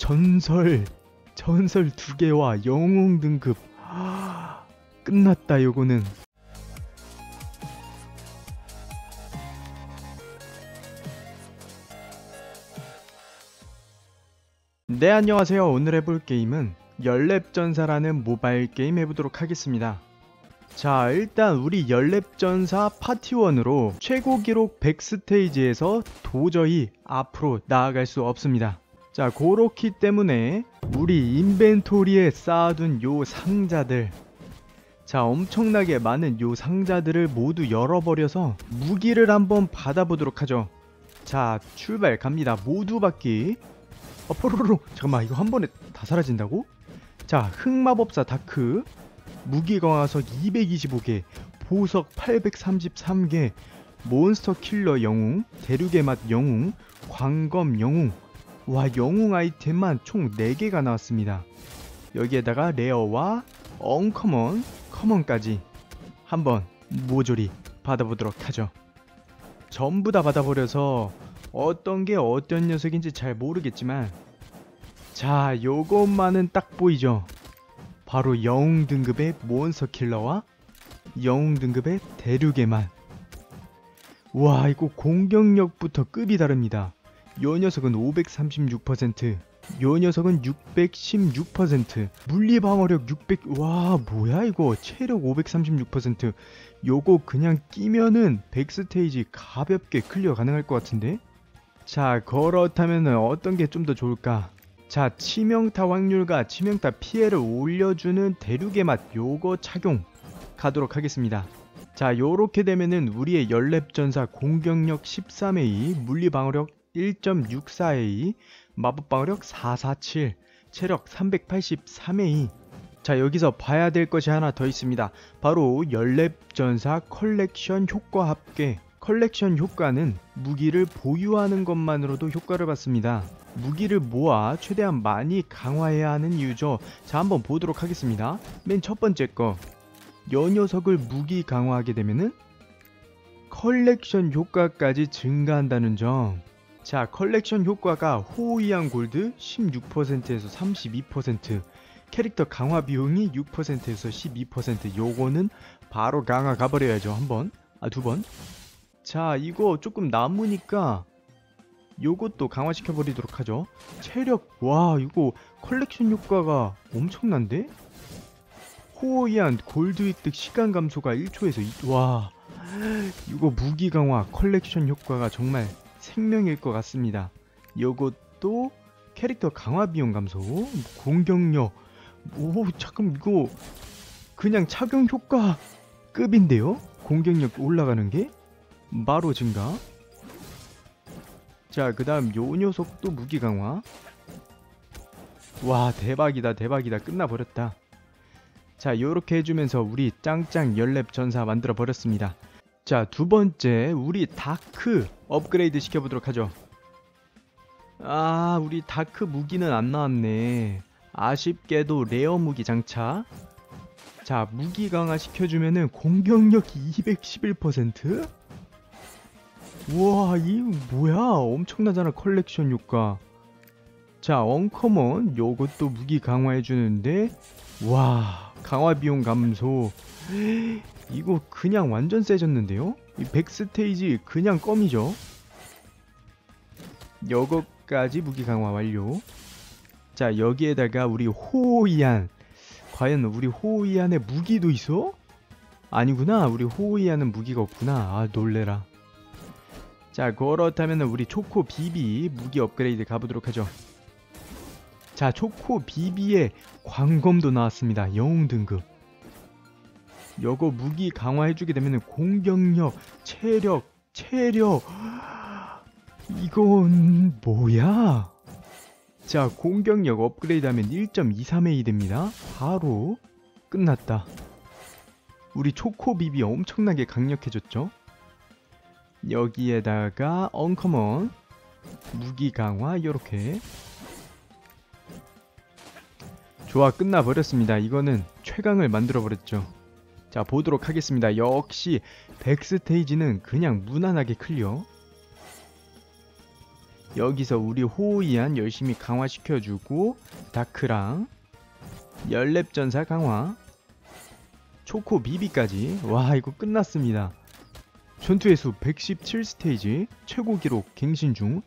전설 전설 두 개와 영웅 등급. 아, 끝났다 요거는. 네 안녕하세요. 오늘 해볼 게임은 열랩전사라는 모바일 게임 해보도록 하겠습니다. 자 일단 우리 열랩전사 파티원으로 최고 기록 100스테이지에서 도저히 앞으로 나아갈 수 없습니다 자 그렇기 때문에 우리 인벤토리에 쌓아둔 요 상자들. 자 엄청나게 많은 요 상자들을 모두 열어버려서 무기를 한번 받아보도록 하죠. 자 출발 갑니다. 모두 받기. 어 포로로 잠깐만 이거 한 번에 다 사라진다고? 자 흑마법사 다크. 무기 강화석 225개 보석 833개 몬스터 킬러 영웅 대륙의 맛 영웅 광검 영웅 와 영웅 아이템만 총 4개가 나왔습니다. 여기에다가 레어와 언커먼 커먼까지 한번 모조리 받아보도록 하죠. 전부 다 받아버려서 어떤 게 어떤 녀석인지 잘 모르겠지만 자 요것만은 딱 보이죠? 바로 영웅 등급의 몬스터 킬러와 영웅 등급의 대륙의만 와 이거 공격력부터 급이 다릅니다 요 녀석은 536%, 요 녀석은 616%, 물리 방어력 600, 와 뭐야 이거 체력 536%, 요거 그냥 끼면은 100스테이지 가볍게 클리어 가능할 것 같은데? 자 그렇다면 어떤 게 좀 더 좋을까? 자 치명타 확률과 치명타 피해를 올려주는 대륙의 맛 요거 착용 가도록 하겠습니다. 자 요렇게 되면은 우리의 연랩전사 공격력 13A, 물리 방어력 1.64A, 마법 방어력 447, 체력 383A. 자, 여기서 봐야 될 것이 하나 더 있습니다. 바로 연랩전사 컬렉션 효과 합계. 컬렉션 효과는 무기를 보유하는 것만으로도 효과를 받습니다. 무기를 모아 최대한 많이 강화해야 하는 이유죠. 자, 한번 보도록 하겠습니다. 맨 첫 번째 거. 여 녀석을 무기 강화하게 되면은 컬렉션 효과까지 증가한다는 점. 자 컬렉션 효과가 호이안 골드 16%에서 32% 캐릭터 강화 비용이 6%에서 12% 요거는 바로 강화 가버려야죠. 한번. 아 두번. 자 이거 조금 남으니까 요것도 강화시켜 버리도록 하죠. 체력. 와 이거 컬렉션 효과가 엄청난데? 호이안 골드 획득 시간 감소가 1초에서 2, 와. 이거 무기 강화 컬렉션 효과가 정말 생명일 것 같습니다. 요것도 캐릭터 강화 비용 감소, 공격력, 오 잠깐 이거 그냥 착용 효과 급인데요? 공격력 올라가는 게 바로 증가. 자, 그 다음 요 녀석도 무기 강화. 와, 대박이다, 대박이다. 끝나버렸다. 자, 요렇게 해주면서 우리 짱짱 연랩 전사 만들어 버렸습니다. 자, 두 번째, 우리 다크 업그레이드 시켜보도록 하죠. 아, 우리 다크 무기는 안 나왔네. 아쉽게도 레어 무기 장착. 자, 무기 강화 시켜주면은 공격력 211%? 우와, 이 뭐야? 엄청나잖아, 컬렉션 효과. 자, 언커먼 요것도 무기 강화해주는데 와, 강화 비용 감소. 이거 그냥 완전 세졌는데요? 이 백스테이지 그냥 껌이죠? 여거까지 무기 강화 완료. 자, 여기에다가 우리 호이안. 과연 우리 호이안에 무기도 있어? 아니구나. 우리 호이안은 무기가 없구나. 아, 놀래라. 자, 그렇다면 우리 초코 비비 무기 업그레이드 가보도록 하죠. 자, 초코 비비의 광검도 나왔습니다. 영웅 등급. 여거 무기 강화해주게 되면 공격력, 체력, 체력 이건 뭐야? 자 공격력 업그레이드하면 1.23A 됩니다. 바로 끝났다. 우리 초코비비 엄청나게 강력해졌죠? 여기에다가 언커먼 무기 강화 이렇게 좋아 끝나버렸습니다. 이거는 최강을 만들어버렸죠. 자 보도록 하겠습니다. 역시 백스테이지는 그냥 무난하게 클리어. 여기서 우리 호이안 열심히 강화시켜주고 다크랑 열랩전사 강화 초코 비비까지. 와 이거 끝났습니다. 전투의 수 117스테이지 최고 기록 갱신 중.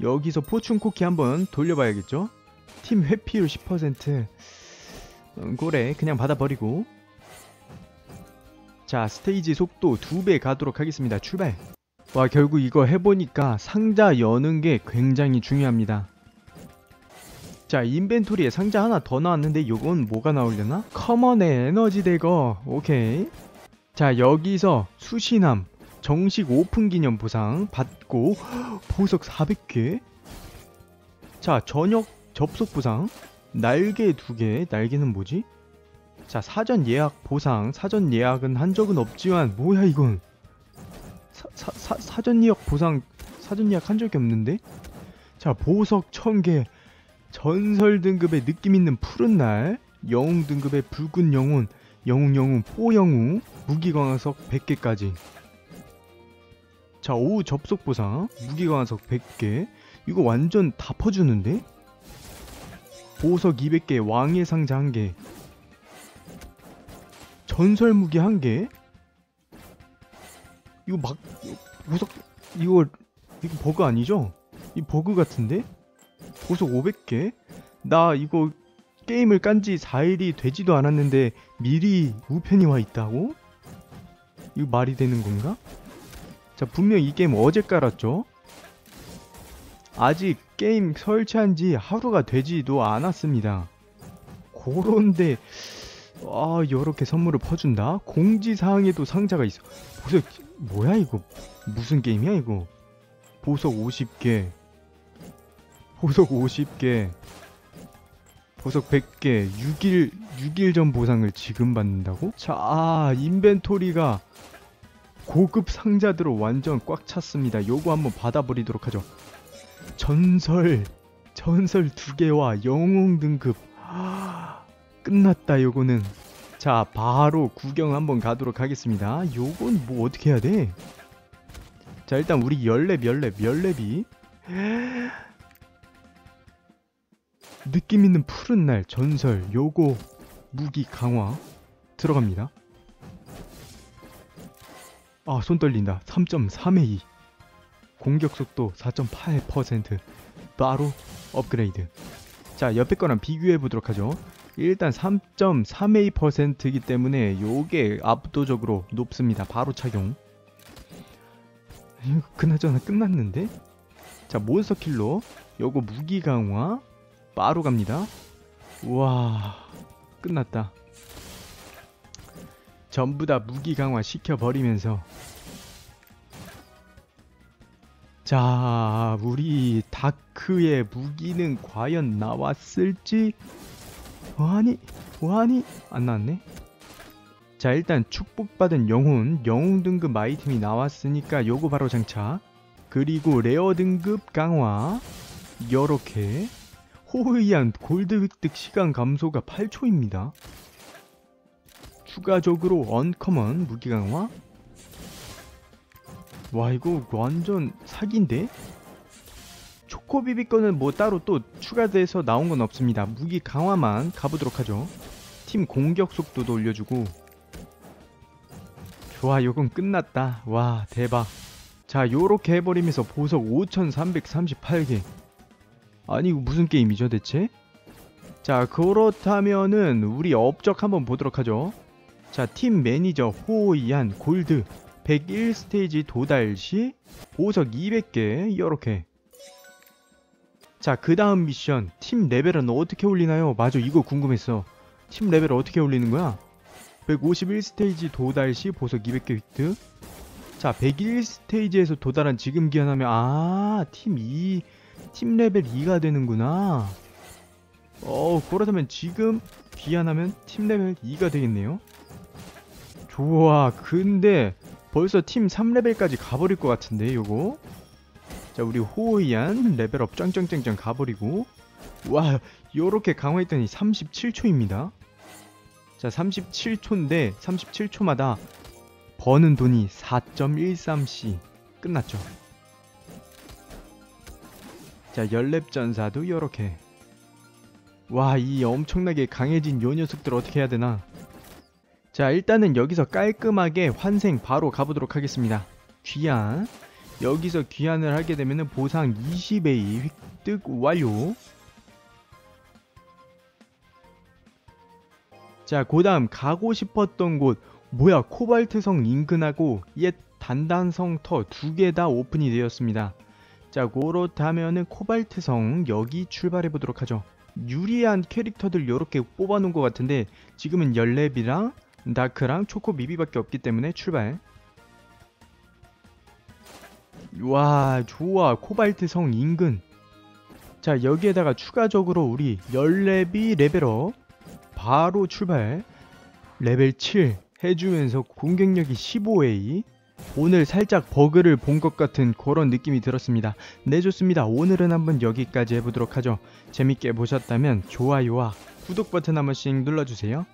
여기서 포춘 쿠키 한번 돌려봐야겠죠 팀 회피율 10% 음, 고래 그냥 받아버리고. 자 스테이지 속도 2배 가도록 하겠습니다. 출발. 와 결국 이거 해보니까 상자 여는 게 굉장히 중요합니다. 자 인벤토리에 상자 하나 더 나왔는데 요건 뭐가 나오려나? 커먼의 에너지 대거. 오케이. 자 여기서 수신함 정식 오픈 기념 보상 받고 보석 400개? 자 저녁 접속 보상 날개 2개 날개는 뭐지? 자 사전 예약 보상 사전 예약은 한 적은 없지만 뭐야 이건 사, 사, 사, 사전 예약 보상 사전 예약 한 적이 없는데 자 보석 1000개 전설 등급의 느낌 있는 푸른 날, 영웅 등급의 붉은 영혼, 영웅 영웅 뽀영웅, 무기광화석 100개까지. 자, 오후 접속 보상, 무기광화석 100개. 이거 완전 다 퍼주는데? 보석 200개, 왕의 상자 1개. 전설 무기 1개. 이거 막 보석 이거 이거 버그 아니죠? 이 버그 같은데? 보석 500개? 나 이거 게임을 깐 지 4일이 되지도 않았는데 미리 우편이 와 있다고? 이거 말이 되는 건가? 자, 분명 이 게임 어제 깔았죠? 아직 게임 설치한 지 하루가 되지도 않았습니다. 그런데 아, 이렇게 선물을 퍼준다? 공지사항에도 상자가 있어. 보석, 뭐야 이거? 무슨 게임이야 이거? 보석 50개, 보석 50개 보석 100개 6일 6일 전 보상을 지금 받는다고? 자 아, 인벤토리가 고급 상자들로 완전 꽉 찼습니다 요거 한번 받아버리도록 하죠 전설 전설 두 개와 영웅 등급 아, 끝났다 요거는 자 바로 구경 한번 가도록 하겠습니다 요건 뭐 어떻게 해야 돼? 자 일단 우리 열랩 열랩 열랩이 느낌 있는 푸른 날 전설 요거 무기 강화 들어갑니다. 아, 손 떨린다. 3.3의 공격 속도 4.8% 바로 업그레이드. 자, 옆에 거랑 비교해 보도록 하죠. 일단 3.3A%이기 때문에 요게 압도적으로 높습니다. 바로 착용. 그나저나 끝났는데? 자, 몬스터 킬러. 요거 무기 강화. 바로 갑니다. 우와 끝났다. 전부 다 무기 강화 시켜버리면서 자 우리 다크의 무기는 과연 나왔을지? 와니? 와니? 안 나왔네? 자 일단 축복받은 영혼 영웅 등급 아이템이 나왔으니까 요거 바로 장착. 그리고 레어 등급 강화. 요렇게. 호의한 골드 획득 시간 감소가 8초입니다. 추가적으로 언커먼 무기 강화 와 이거 완전 사기인데? 초코비비 거는 뭐 따로 또 추가돼서 나온 건 없습니다. 무기 강화만 가보도록 하죠. 팀 공격 속도도 올려주고 좋아 요건 끝났다. 와 대박. 자 요렇게 해버리면서 보석 5338개 아니 이거 무슨 게임이죠 대체? 자 그렇다면은 우리 업적 한번 보도록 하죠 자 팀 매니저 호이안 골드 101 스테이지 도달 시 보석 200개 이렇게 자 그 다음 미션 팀 레벨은 어떻게 올리나요? 맞아 이거 궁금했어 팀 레벨 어떻게 올리는 거야? 151 스테이지 도달 시 보석 200개 획득 자 101 스테이지에서 도달한 지금 기한하면 아팀 2... 팀 레벨 2가 되는구나. 어, 그렇다면 지금 귀환하면 팀 레벨 2가 되겠네요. 좋아. 근데 벌써 팀 3레벨까지 가버릴 것 같은데, 요거. 자, 우리 호이안 레벨업 짱짱짱짱 가버리고. 와, 요렇게 강화했더니 37초입니다. 자, 37초인데, 37초마다 버는 돈이 4.13C. 끝났죠. 자 열렙 전사도 이렇게 와 이 엄청나게 강해진 요 녀석들 어떻게 해야 되나 자 일단은 여기서 깔끔하게 환생 바로 가보도록 하겠습니다. 귀환 여기서 귀환을 하게 되면은 보상 20A 획득 완료. 자 그 다음 가고 싶었던 곳. 뭐야 코발트성 인근하고 옛 단단성 터 두 개 다 오픈이 되었습니다. 자 그렇다면은 코발트성 여기 출발해 보도록 하죠. 유리한 캐릭터들 이렇게 뽑아놓은 것 같은데 지금은 열렙이랑 다크랑 초코 미비밖에 없기 때문에 출발 와 좋아 코발트 성 인근 자 여기에다가 추가적으로 우리 열렙이 레벨업 바로 출발 레벨 7 해주면서 공격력이 15A 오늘 살짝 버그를 본 것 같은 그런 느낌이 들었습니다. 네 좋습니다. 오늘은 한번 여기까지 해보도록 하죠. 재밌게 보셨다면 좋아요와 구독 버튼 한 번씩 눌러주세요.